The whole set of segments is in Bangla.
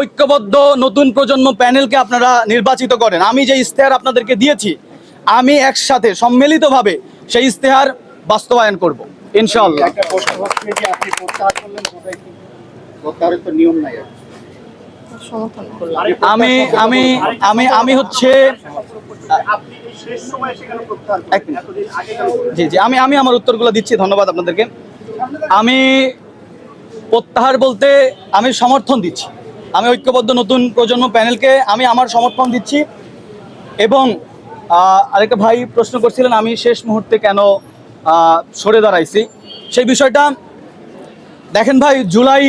ঐক্যবদ্ধ নতুন প্রজন্ম প্যানেলকে আপনারা নির্বাচিত করেন। আমি যে ইশতেহার আপনাদেরকে দিয়েছি আমি একসাথে সম্মিলিতভাবে সেই ইশতেহার বাস্তবায়ন করব ইনশাআল্লাহ। আর। আমি আমি আমি আমি হচ্ছে? জি জি আমি আমি আমার উত্তরগুলো দিচ্ছি ধন্যবাদ আপনাদেরকে। আমি প্রত্যাহার বলতে আমি সমর্থন দিচ্ছি। আমি ঐক্যবদ্ধ নতুন প্রজন্ম প্যানেলকে আমি আমার সমর্থন দিচ্ছি। এবং আরেকটা ভাই প্রশ্ন করছিলেন, আমি শেষ মুহূর্তে কেন সরে দাঁড়াইছি? সেই বিষয়টা, দেখেন ভাই, জুলাই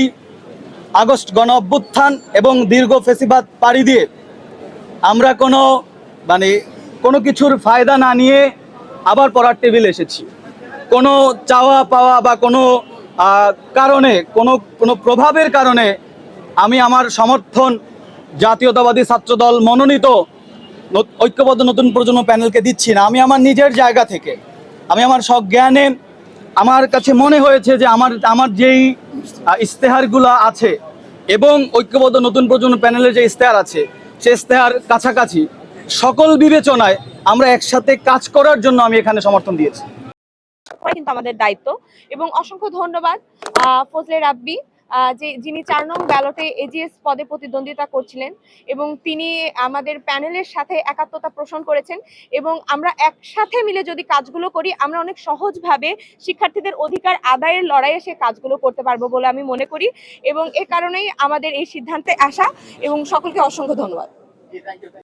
আগস্ট গণ অভ্যুত্থান এবং দীর্ঘ ফেসিবাদ পাড়ি দিয়ে আমরা কোনো মানে কোনো কিছুর ফায়দা না নিয়ে আবার পড়ার টেবিল এসেছি। কোনো চাওয়া পাওয়া বা কোনো কারণে, কোনো কোনো প্রভাবের কারণে আমি আমার সমর্থন জাতীয়তাবাদী ছাত্রদল মনোনীত ঐক্যবদ্ধ নতুন প্রজন্ম প্যানেলকে দিচ্ছি না। আমি আমার নিজের জায়গা থেকে, আমি আমার সজ্ঞানে আমার কাছে মনে হয়েছে যে আমার আমার যেই ইশতেহারগুলো আছে এবং ঐক্যবদ্ধ নতুন প্রজন্ম প্যানেলের যে ইশতেহার আছে, সে ইশতেহার কাছাকাছি, সকল বিবেচনায় আমরা একসাথে কাজ করার জন্য আমি এখানে সমর্থন দিয়েছি। কিন্তু আমাদের দায়িত্ব। এবং অসংখ্য ধন্যবাদ ফজলে রাব্বি। যে যিনি চার নং ব্যালটে এজিএস পদে প্রতিদ্বন্দ্বিতা করছিলেন এবং তিনি আমাদের প্যানেলের সাথে একাত্মতা পোষণ করেছেন এবং আমরা একসাথে মিলে যদি কাজগুলো করি, আমরা অনেক সহজভাবে শিক্ষার্থীদের অধিকার আদায়ের লড়াইয়ে সে কাজগুলো করতে পারব বলে আমি মনে করি এবং এ কারণেই আমাদের এই সিদ্ধান্তে আসা এবং সকলকে অসংখ্য ধন্যবাদ।